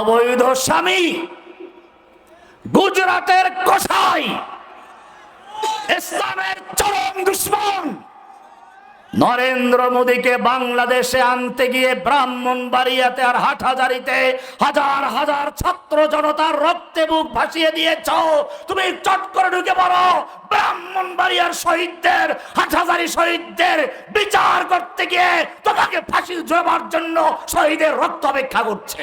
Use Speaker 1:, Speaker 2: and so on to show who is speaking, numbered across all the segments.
Speaker 1: অবৈধ স্বামী গুজরাটের কোসাই ইসলামের চরম দুশ্মন। নরেন্দ্র মোদীকে বাংলাদেশে আনতে গিয়ে ব্রাহ্মণ ব্রাহ্মণবাড়িয়াতে আর হাটহাজারিতে হাজার হাজার ছাত্র জনতার রক্তে বুক ভাসিয়ে দিয়েছ। তুমি চট করে ঢুকে পড়ো। ব্রাহ্মণবাড়িয়ার শহীদদের হাটহাজারি শহীদদের বিচার করতে গিয়ে তোমাকে ফাঁসি ঝোলাবার জন্য শহীদের রক্ত অপেক্ষা করছে।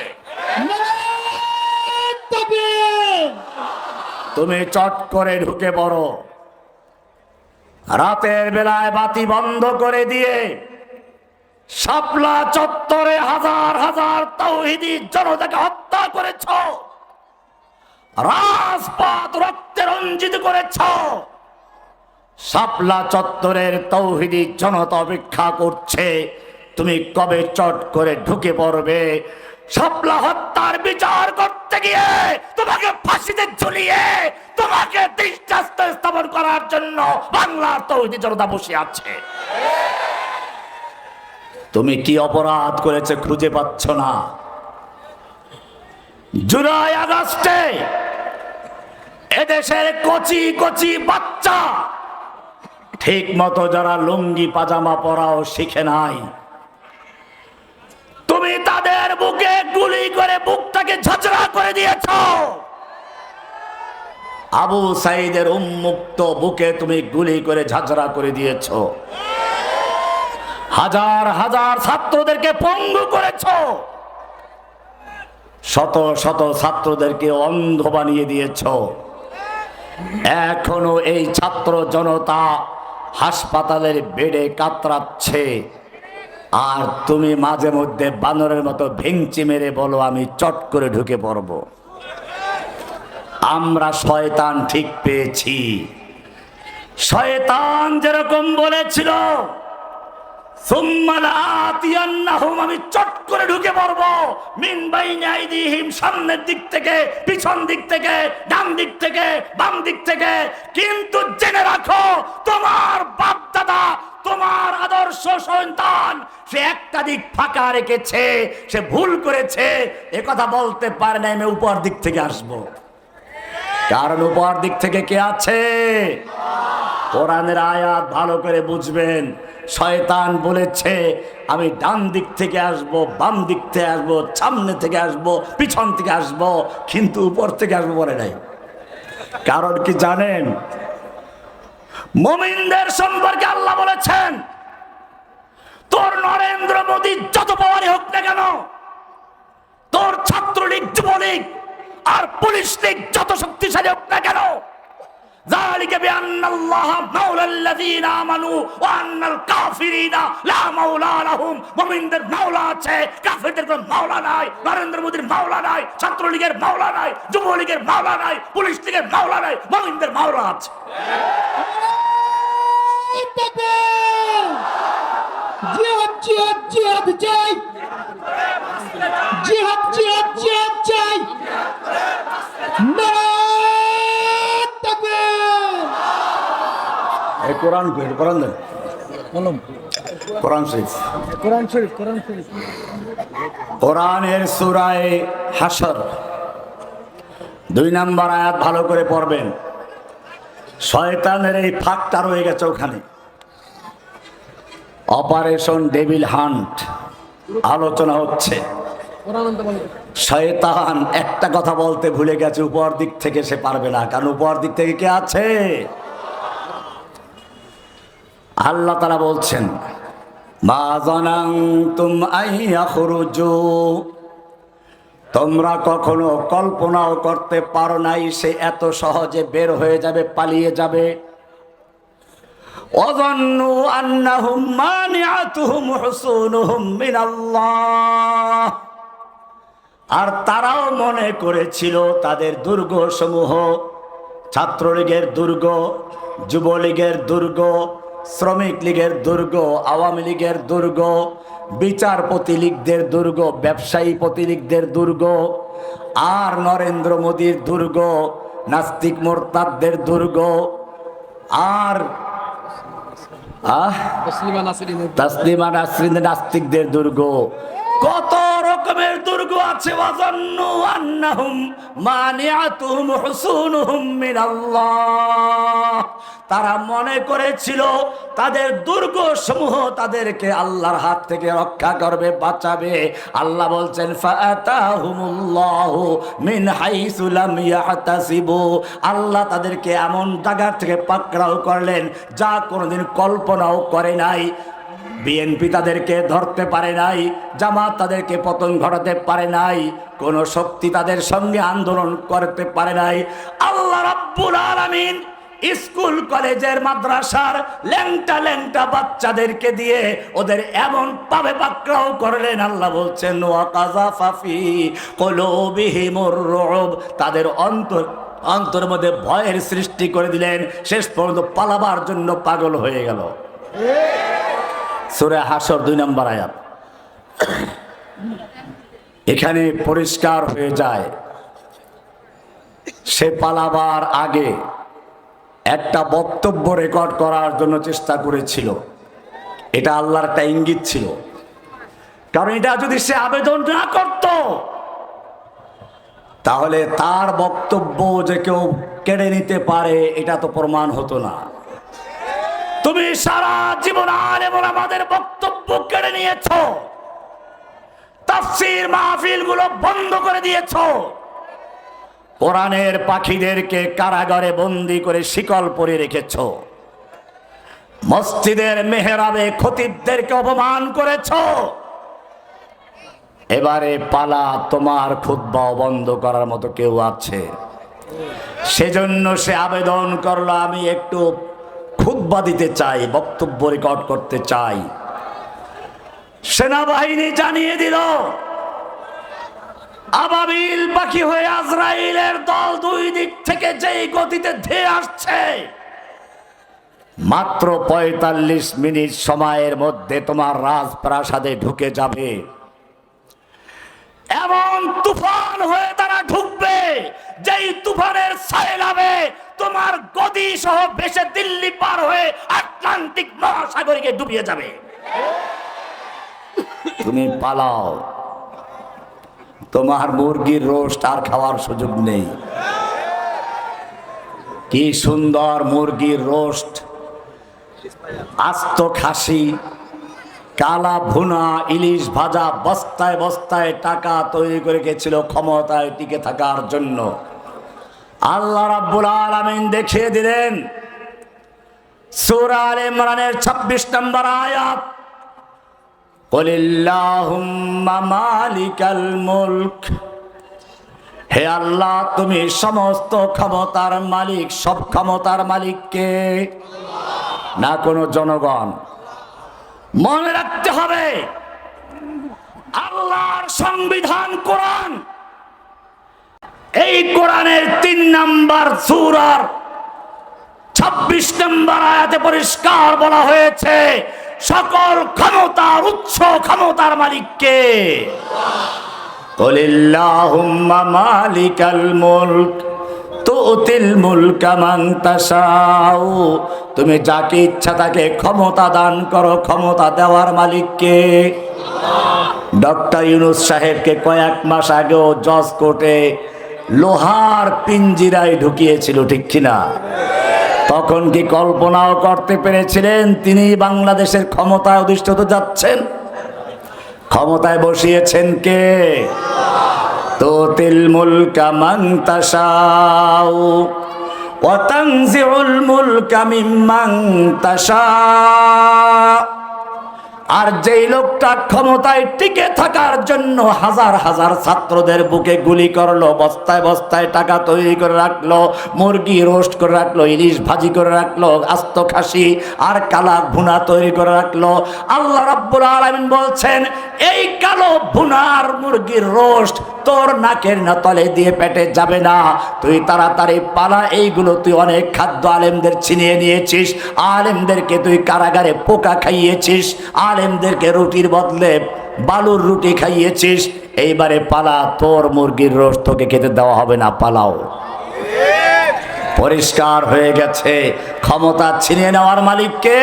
Speaker 1: তুমি চট করে ঢুকে পড়ো। রাতের বেলায় বাতি বন্ধ করে দিয়ে শাপলা চত্বরে হাজার হাজার তৌহিদি জনতাকে হত্যা করেছ। রাজপথ রক্তে রঞ্জিত করেছ। শাপলা চত্বরের তৌহিদি জনতা অপেক্ষা করছে। তুমি কবে চট করে ঢুকে পড়বে? শাপলা হত্যার বিচার করতে গিয়ে তোমাকে ফাঁসিতে ঝুলিয়ে তোমাকে দৃষ্টাস্ত স্থাপন করার জন্য বাংলার তৌহিদি জনতা বসে আছে। তুমি কি অপরাধ করেছে খুঁজে পাচ্ছ না? জুলাই আগস্টে এদেশের কচি কচি বাচ্চা ঠিক মতো যারা লুঙ্গি পাজামা পরাও শিখে নাই তুমি তাদের বুকে গুলি করে বুকটাকে ঝাঁচড়া করে দিয়েছ। আবু সাইদের উন্মুক্ত বুকে তুমি গুলি করে ঝাঁঝরা করে দিয়েছ। হাজার হাজার ছাত্রদেরকে পঙ্গু করেছ। শত শত ছাত্রদেরকে অন্ধ বানিয়ে দিয়েছ। এখনও এই ছাত্র জনতা হাসপাতালের বেডে কাতরাচ্ছে। আর তুমি মাঝে মধ্যে বানরের মতো ভেঙচি মেরে বলো, আমি চট করে ঢুকে পড়ব। আমরা শয়তান ঠিক পেয়েছি। শয়তান যেরকম বলেছিল আমি চট করে ঢুকে পড়ব। মিন বাইনি আইদিহিম, সামনের দিক থেকে, পিছন দিক থেকে, ডান দিক থেকে, বাম দিক থেকে। কিন্তু জেনে রাখো, তোমার বাপ দাদা তোমার আদর্শ সন্তান। সে একটা দিক ফাঁকা রেখেছে, সে ভুল করেছে, এ কথা বলতে পারে না আমি উপর দিক থেকে আসব। কারণ উপর দিক থেকে কে আছে? কোরআনের আয়াত ভালো করে বুঝবেন। শয়তান বলেছে, আমি ডান দিক থেকে আসব, বাম দিক থেকে আসব, সামনে থেকে আসব, পিছন থেকে আসব, কিন্তু উপর থেকে আসব বলে নাই। কারণ কি জানেন? মোমিনদের সম্পর্কে আল্লাহ বলেছেন তোর নরেন্দ্র মোদী যত পাওয়ারই হোক না কেন তোর ছাত্রলীগ যুবলীগ আর পুলিশ লীগ যত শক্তিশালী হোক না কেন ذلك بأن الله مولى الذين آمنوا وأن الكافرين لا مولى لهم মুমিনদের মাওলা আছে কাফেরদের কোনো মাওলা নাই নরেন্দ্র মোদীর মাওলা নাই ছাত্রলীগের মাওলা নাই যুবলীগের মাওলা নাই পুলিশ লীগের মাওলা নাই মুমিনদের মাওলা আছে
Speaker 2: জিহাদ জিহাদ জিহাদ চাই জিহাদ জিহাদ জিহাদ চাই
Speaker 1: এই কোরআন কই কোরআন দেন কোরআন শরীফ।
Speaker 2: কোরআন শরীফ কোরআন শরীফ।
Speaker 1: কোরআনের সুরায় হাসর দুই নাম্বার আয়াত ভালো করে পড়বেন। শয়তানের এই ফাঁকটা রয়ে গেছে ওখানে। অপারেশন ডেভিল হান্ট আলোচনা হচ্ছে। শয়তান একটা কথা বলতে ভুলে গেছে, উপর দিক থেকে সে পারবে না, কারণ উপর দিক থেকে কে আছে? আল্লাহ তারা বলছেন, মা জানাং তুম আইয়া খুরুজু তোমরা কখনো কল্পনাও করতে পারো নাই, সে এত সহজে বের হয়ে যাবে, পালিয়ে যাবে। আর তারাও মনে করেছিল তাদের দুর্গ সমূহ, ছাত্রলীগের দুর্গ, যুবলীগের দুর্গ শ্রমিক লীগের দুর্গ আওয়ামী লীগের দুর্গ বিচারপতি লীগদের দুর্গ ব্যবসায়ী প্রতিলীগদের দুর্গ আর নরেন্দ্র মোদীর দুর্গ নাস্তিক মোরতাদদের দুর্গ আর তাসলিমা নাসরিন নাস্তিকদের দুর্গ। কত আছে তারা মনে করেছিল, তাদের দুর্গ সমূহ তাদেরকে আল্লাহর হাত থেকে রক্ষা করবে, বাঁচাবে। আল্লাহ বলছেন আল্লাহ তাদেরকে এমন জায়গা থেকে পাকড়াও করলেন, যা কোনোদিন কল্পনাও করে নাই। বিএনপি তাদেরকে ধরতে পারে নাই, জামাত তাদেরকে পতন ঘটাতে পারে নাই, কোন শক্তি তাদের সঙ্গে আন্দোলন করতে পারে নাই। আল্লাহ রাব্বুল আলামিন স্কুল, কলেজের, মাদ্রাসার ল্যাংটা ল্যাংটা বাচ্চাদেরকে দিয়ে ওদের এমন পাবে পাকড়াও করলেন। আল্লাহ বলছেন ফাফি কলুবিহিমুর রুব। তাদের অন্তর অন্তর মধ্যে ভয়ের সৃষ্টি করে দিলেন। শেষ পর্যন্ত পালাবার জন্য পাগল হয়ে গেল। সুরে হাসর দুই নম্বর আয়াত। এখানে পরিষ্কার হয়ে যায়, সে পালাবার আগে একটা বক্তব্য রেকর্ড করার জন্য চেষ্টা করেছিল। এটা আল্লাহর একটা ইঙ্গিত ছিল। কারণ এটা যদি সে আবেদন না করত, তাহলে তার বক্তব্য যে কেউ কেড়ে নিতে পারে, এটা তো প্রমাণ হতো না। তুমি সারা জীবন আর এবং আমাদের বক্তব্য কেড়ে নিয়েছ। তাফসির মাহফিলগুলো বন্ধ করে দিয়েছ। কোরআনের পাখিদেরকে কারাগারে বন্দি করে শিকল পরে রেখেছ। মসজিদের মেহরাবে খতিবদেরকে অপমান করেছ। এবারে পালা তোমার খুদ্বাও বন্ধ করার মতো কেউ আছে। সেজন্য সে আবেদন করল, আমি একটু খুদ্া দিতে চাই, বক্তব্য রেকর্ড করতে চাই। সেনাবাহিনী জানিয়ে দিল, আবাবিল পাখি হয়ে আজরাইলের দল দুই দিক থেকে যেই গতিতে ধেয়ে আসছে, মাত্র পঁয়তাল্লিশ মিনিট সময়ের মধ্যে তোমার রাজপ্রাসাদে ঢুকে যাবে। এমন তুফান হয়ে তারা ঢুকবে, যেই তুফানের সাইলাবে তোমার গদি সহ ভেসে দিল্লি পার হয়ে আটলান্টিক মহাসাগরকে ডুবিয়ে যাবে। তুমি পালাও। তোমার মুরগির রোস্ট আর খাওয়ার সুযোগ নেই। কি সুন্দর মুরগির রোস্ট। আস্ত খাসি, কালা ভুনা, ইলিশ ভাজা, বস্তায় বস্তায় টাকা তৈরি করে গেছিল ক্ষমতায় টিকে থাকার জন্য। আল্লাহ রাব্বুল আলামিন দেখিয়ে দিলেন, সূরা আলে ইমরানের 26 নম্বর আয়াত মালিকাল মুলক হে আল্লাহ, তুমি সমস্ত ক্ষমতার মালিক, সব ক্ষমতার মালিককে না কোনো জনগণ, মনে রাখতে হবে, আল্লাহর সংবিধান কোরআন এই কোরআনের তিন নাম্বার সুরার ছাব্বিশ নম্বর আয়াতে পরিষ্কার বলা হয়েছে, সকল ক্ষমতার উৎস ক্ষমতার মালিককে। মালিকাল মুলক তুমি যাকে ইচ্ছা তাকে ক্ষমতা দান করো, ক্ষমতা দেওয়ার মালিককে। ডক্টর ইউনুস সাহেবকে কয়েক মাস আগেও জজ কোর্টে লোহার পিঞ্জিরায় ঢুকিয়েছিল, ঠিক কিনা? তখন কি কল্পনাও করতে পেরেছিলেন তিনি বাংলাদেশের ক্ষমতায় অধিষ্ঠিত যাচ্ছেন? ক্ষমতায় বসিয়েছেন কে? তুতিল মুলকা ওয়া তানজিউল মুলকা মিম্মান তাশা আর যেই লোকটা ক্ষমতায় টিকে থাকার জন্য হাজার হাজার ছাত্রদের বুকে গুলি করল, বস্তায় বস্তায় টাকা তৈরি করে রাখল, মুরগি রোস্ট করে রাখল, ইলিশ ভাজি করে রাখল, আস্ত খাসি আর কালা ভুনা তৈরি করে রাখল। আল্লাহ রাব্বুল আলামিন বলছেন, এই কালো ভুনার মুরগির রোস্ট তোর নাকের না তলে দিয়ে পেটে যাবে না। তুই তাড়াতাড়ি পালা, এইগুলো তুই অনেক খাদ্য আলেমদের ছিনিয়ে নিয়েছিস। আলেমদেরকে তুই কারাগারে পোকা খাইয়েছিস। আলেমদেরকে রুটির বদলে বালুর রুটি খাইয়েছিস, এইবারে পালা, তোর মুরগির রোজ তোকে খেতে দেওয়া হবে না, পালাও। পরিষ্কার হয়ে গেছে, ক্ষমতা ছিনিয়ে নেওয়ার মালিককে।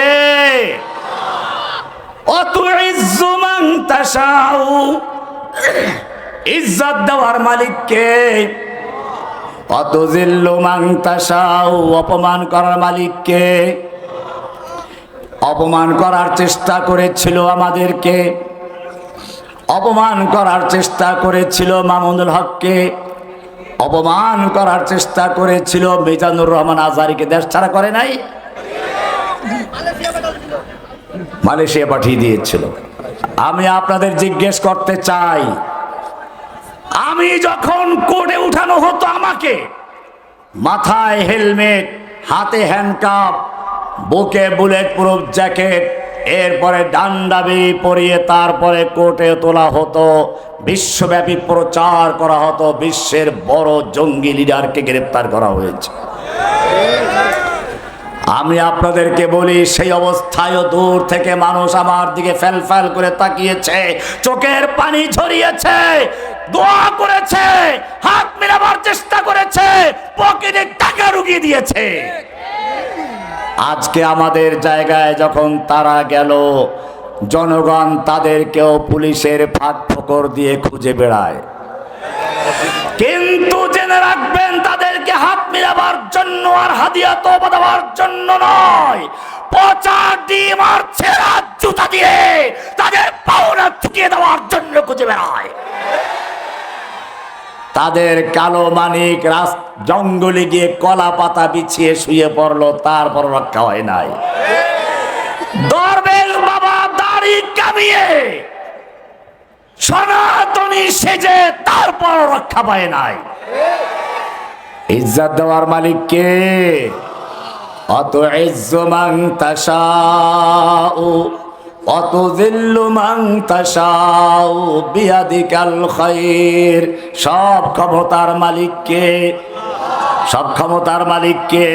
Speaker 1: ইজ্জত দেওয়ার মালিককে। অত জিল্লু মাংতাসাও অপমান করার মালিককে। অপমান করার চেষ্টা করেছিল আমাদেরকে। অপমান করার চেষ্টা করেছিল মামুনুল হককে। অপমান করার চেষ্টা করেছিল মিজানুর রহমান আজারিকে দেশ ছাড়া করে নাই। মালয়েশিয়া পাঠিয়ে দিয়েছিল। আমি আপনাদের জিজ্ঞেস করতে চাই, আমি যখন কোর্টে উঠানো হতো আমাকে, মাথায় হেলমেট, হাতে হ্যান্ডকাপ বুকে বুলেট প্রুফ জ্যাকেট, এরপরে ডান্ডাবি পরিয়ে তারপরে কোর্টে তোলা হতো, বিশ্বব্যাপী প্রচার করা হতো, বিশ্বের বড় জঙ্গি লিডারকে গ্রেপ্তার করা হয়েছে। আমি আপনাদেরকে বলি, সেই অবস্থায়ও দূর থেকে মানুষ আমার দিকে ফেল ফেল করে তাকিয়েছে, চোখের পানি ছড়িয়েছে দোয়া করেছে, হাত মেলাবার চেষ্টা করেছে, পকেটে টাকা রুগিয়ে দিয়েছে। আজকে আমাদের জায়গায় যখন তারা গেল, জনগণ তাদেরকেও পুলিশের ফাঁক ফকর দিয়ে খুঁজে বেড়ায়। কিন্তু জেনে রাখবেন, তাদেরকে হাত মিলাবার জন্য আর হাদিয়া তো দেওয়ার জন্য নয়। পচা ডিম আর ছেঁড়া জুতা দিয়ে তাদের পাওনা চুকিয়ে দেওয়ার জন্য খুঁজে বেড়ায়। তাদের কালো মানিক রাস জঙ্গলে গিয়ে কলা পাতা বিছিয়ে শুয়ে পড়ল, তারপর রক্ষা হয় নাই। দরবেশ বাবা দাড়ি কামিয়ে সনাতনী সেজে তারপর রক্ষা পায় নাই। ইজ্জত দেওয়ার মালিক কে? অত ইজ্জমান তাশাউ। সব ক্ষমতার মালিক কে সব ক্ষমতার মালিক কে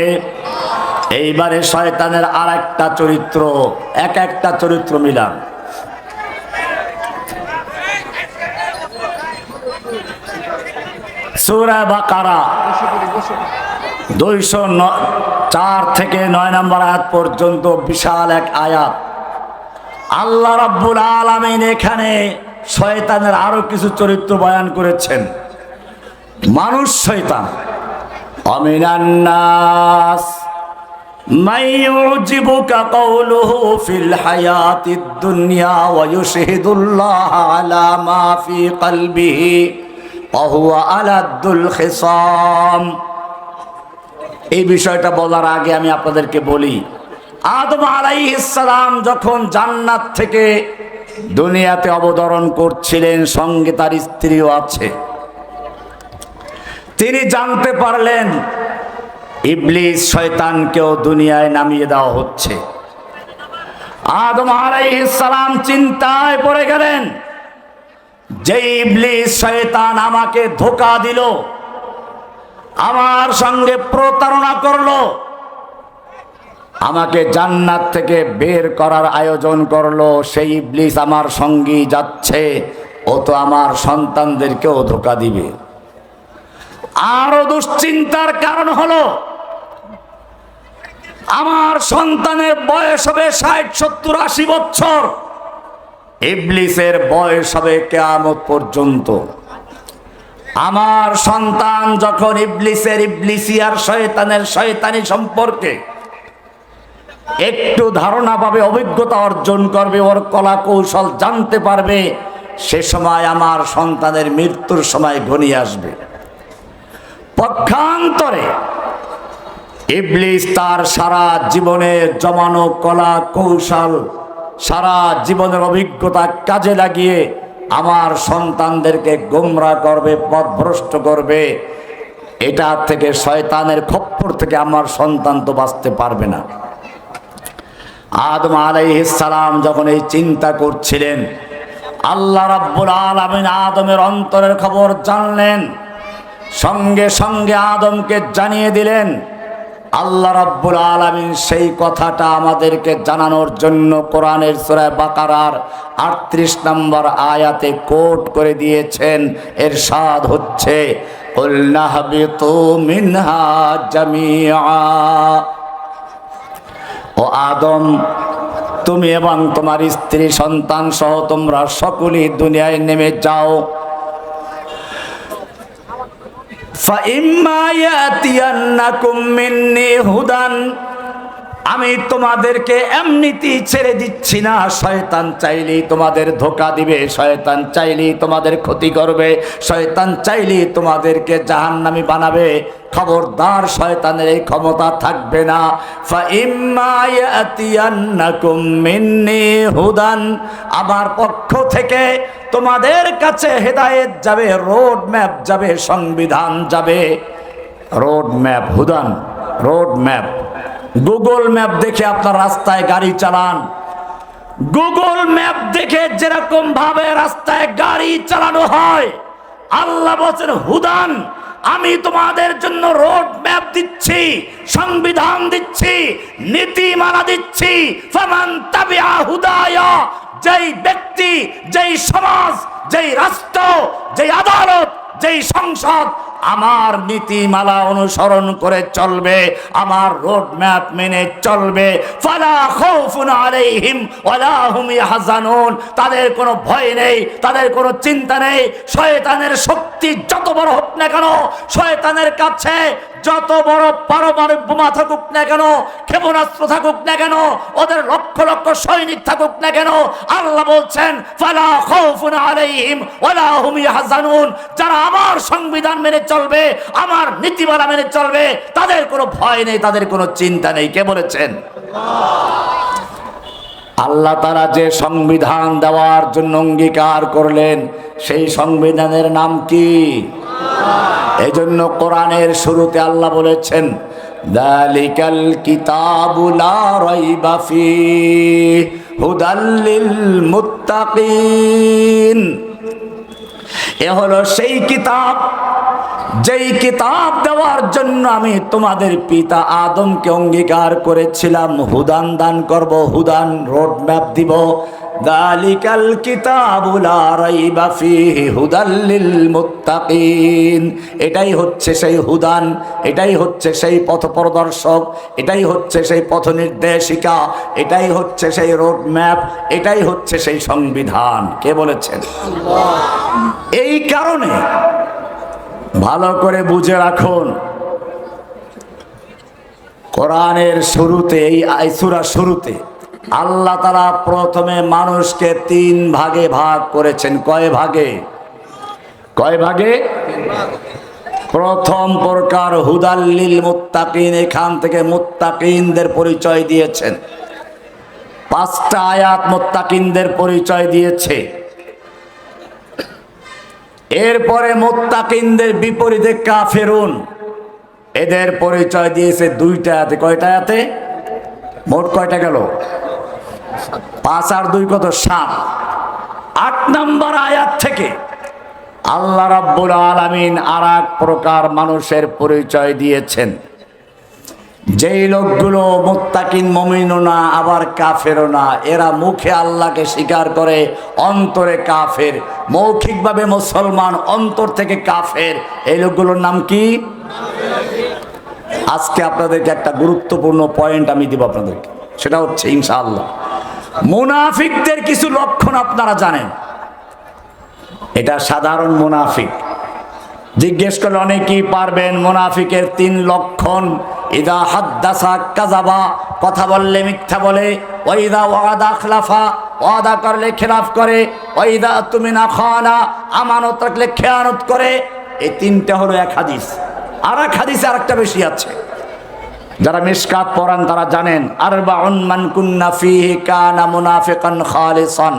Speaker 1: এইবারে শয়তানের আর একটা চরিত্র, এক একটা চরিত্র মিলান। সুরা বাকারা, দুইশো চার থেকে নয় নম্বর আয়াত পর্যন্ত বিশাল এক আয়াত। আল্লাহ রাব্বুল আলামিন এখানে শয়তানের আরো কিছু চরিত্র বয়ান করেছেন মানুষ শয়তান অমিনান্নাস من يعجبك قوله في الحياة الدنيا ويشهد الله على ما في قلبه وهو ألد الخصام এই বিষয়টা বলার আগে আমি আপনাদেরকে বলি আদম আলাইহিসসালাম যখন জান্নাত থেকে দুনিয়াতে অবতরণ করছিলেন, সঙ্গে তার স্ত্রীও আছে। তিনি জানতে পারলেন, ইবলিস শয়তানকেও দুনিয়ায় নামিয়ে দেওয়া হচ্ছে। আদম আলাইহিসসালাম চিন্তায় পড়ে গেলেন, যে ইবলিস শয়তান আমাকে ধোকা দিল, আমার সঙ্গে প্রতারণা করল। আমাকে জান্নাত থেকে বের করার আয়োজন করল, সেই ইবলিস আমার সঙ্গী যাচ্ছে, ও তো আমার সন্তানদেরকেও ধোকা দিবে। আরও দুশ্চিন্তার কারণ হলো, আমার সন্তানের বয়স হবে ষাট, সত্তর, আশি বছর। ইবলিসের বয়স হবে কেয়ামত পর্যন্ত। আমার সন্তান যখন ইবলিসের ইবলিসিয়ার শয়তানের শয়তানি সম্পর্কে একটু ধারণা পাবে অভিজ্ঞতা অর্জন করবে, ওর কলা কৌশল জানতে পারবে। সে সময় আমার সন্তানের মৃত্যুর সময় ঘনিয়ে আসবে। পক্ষান্তরে ইবলিস তার সারা জীবনের জমানো কলা কৌশল সারা জীবনের অভিজ্ঞতা কাজে লাগিয়ে আমার সন্তানদেরকে গোমরা করবে, পথভ্রষ্ট করবে। এটা থেকে শয়তানের খপ্পর থেকে আমার সন্তান তো বাঁচতে পারবে না। আদম আলাইহিসসালাম যখন এই চিন্তা করছিলেন, আল্লাহ রাব্বুল আলামিন আদমের অন্তরের খবর জানলেন, সঙ্গে সঙ্গে আদমকে জানিয়ে দিলেন, আল্লাহ রাব্বুল আলামিন সেই কথাটা আমাদেরকে জানানোর জন্য কোরআনের সূরা বাকারার আটত্রিশ নম্বর আয়াতে কোট করে দিয়েছেন এর স্বাদ হচ্ছে, কুল নাহবিতু মিনহা জামিআ। ও আদম, তুমি এবং তোমার স্ত্রী, সন্তান সহ তোমরা সকলেই দুনিয়ায় নেমে যাও। ফা ইম্মা ইয়াতিয়ান্নাকুম মিন্নি হুদান আমি তোমাদেরকে এমনিতেই ছেড়ে দিচ্ছি না। শয়তান চাইলেই তোমাদের ধোকা দিবে, শয়তান চাইলেই তোমাদের ক্ষতি করবে, শয়তান চাইলেই তোমাদেরকে জাহান্নামি বানাবে। খবরদার শয়তানের এই ক্ষমতা থাকবে না। হুদান। আমার পক্ষ থেকে তোমাদের কাছে হেদায়েত যাবে, রোড ম্যাপ যাবে, সংবিধান যাবে। রোড ম্যাপ হুদান, রোড ম্যাপ। গুগল ম্যাপ দেখে আপনার রাস্তায় গাড়ি চালান। গুগল ম্যাপ দেখে যেরকম ভাবে রাস্তায় গাড়ি চালানো হয়, আল্লাহ বলছেন, হুদান, আমি তোমাদের জন্য রোড ম্যাপ দিচ্ছি, সংবিধান দিচ্ছি, নীতিমালা দিচ্ছি। ফামান হুদায়া, যেই ব্যক্তি, যেই সমাজ, যেই রাষ্ট্র, যেই আদালত, যেই সংসদ আমার নীতিমালা অনুসরণ করে চলবে, আমার রোড ম্যাপ মেনে চলবে। ফালা ইয়াহজানুন। তাদের কোনো ভয় নেই, তাদের কোনো চিন্তা নেই। শয়তানের শক্তি যত বড় হোক না কেন, শয়তানের কাছে যত বড় পারমাণবিক বোমা থাকুক না কেন, ক্ষেপণাস্ত্র থাকুক না কেন, ওদের লক্ষ লক্ষ সৈনিক থাকুক না কেন, আল্লাহ বলছেন, ফালা খাউফুন আলাইহিম ওয়ালা হুম ইয়াহজানুন। যারা আমার সংবিধান মেনে চলবে, আমার নীতিমালা মেনে চলবে, তাদের কোনো ভয় নেই, তাদের কোনো চিন্তা নেই। কে বলেছেন? আল্লাহ তারা যে সংবিধান দেওয়ার জন্য অঙ্গীকার করলেন, সেই সংবিধানের নাম কি? এই জন্য কোরআনের শুরুতে আল্লাহ বলেছেন, দালিকাল কিতাবুলা রাইবাফি হুদাল্লিল মুত্তাকিন। এ হলো সেই কিতাব যেই কিতাব দেওয়ার জন্য আমি তোমাদের পিতা আদমকে অঙ্গীকার করেছিলাম, হুদান দান করব, হুদান রোড ম্যাপ দিব। দালিকাল কিতাবুলা রাইবা ফিহি হুদাল্লিল মুত্তাকিন। এটাই হচ্ছে সেই হুদান, এটাই হচ্ছে সেই পথ প্রদর্শক, এটাই হচ্ছে সেই পথ নির্দেশিকা, এটাই হচ্ছে সেই রোড ম্যাপ এটাই হচ্ছে সেই সংবিধান। কে বলেছেন? এই কারণে ভালো করে বুঝে রাখুন। কোরআনের শুরুতে, এই আইসুরা শুরুতে আল্লাহ তারা প্রথমে মানুষকে তিন ভাগে ভাগ করেছেন। কয় ভাগে? কয় ভাগে? প্রথম প্রকার হুদাল্লিল মুত্তাকিন, এখান থেকে মুত্তাকিনদের পরিচয় দিয়েছেন। পাঁচটা আয়াত মুত্তাকিনদের পরিচয় দিয়েছে। এরপরে মোত্তাকিনদের বিপরীতে কা ফেরুন এদের পরিচয় দিয়েছে দুইটা হাতে। কয়টা হাতে? মোট কয়টা গেল? পাঁচ আর দুই কত? সাত। আট নম্বর আয়াত থেকে আল্লাহ রাব্বুল আলামিন আর প্রকার মানুষের পরিচয় দিয়েছেন। যেই লোকগুলো মুত্তাকিন মমিনও না, আবার কাফেরও না, এরা মুখে আল্লাহকে স্বীকার করে অন্তরে কাফের। মৌখিকভাবে মুসলমান অন্তর থেকে কাফের। এই লোকগুলোর নাম কি? আজকে আপনাদেরকে একটা গুরুত্বপূর্ণ পয়েন্ট আমি দিব আপনাদেরকে। সেটা হচ্ছে ইনশাআল্লাহ। মুনাফিকদের কিছু লক্ষণ আপনারা জানেন। এটা সাধারণ মুনাফিক। জিজ্ঞেস করলে অনেকেই পারবেন মুনাফিকের তিন লক্ষণ। ইদা হাদ্দাসা কাজাবা কথা বললে মিথ্যা বলে ওইদা ওয়াদা খলাফা, ওয়াদা করলে খেলাফ করে ওইদা তুমি না খানা, আমানত রাখলে খেয়ানত করে। এই তিনটা হলো এক হাদিস। আর এক হাদিসে আরেকটা বেশি আছে। যারা মিসকাত পড়ান তারা জানেন আর বা মান কুন্না ফিহি কানা মুনাফিকান খালিসান।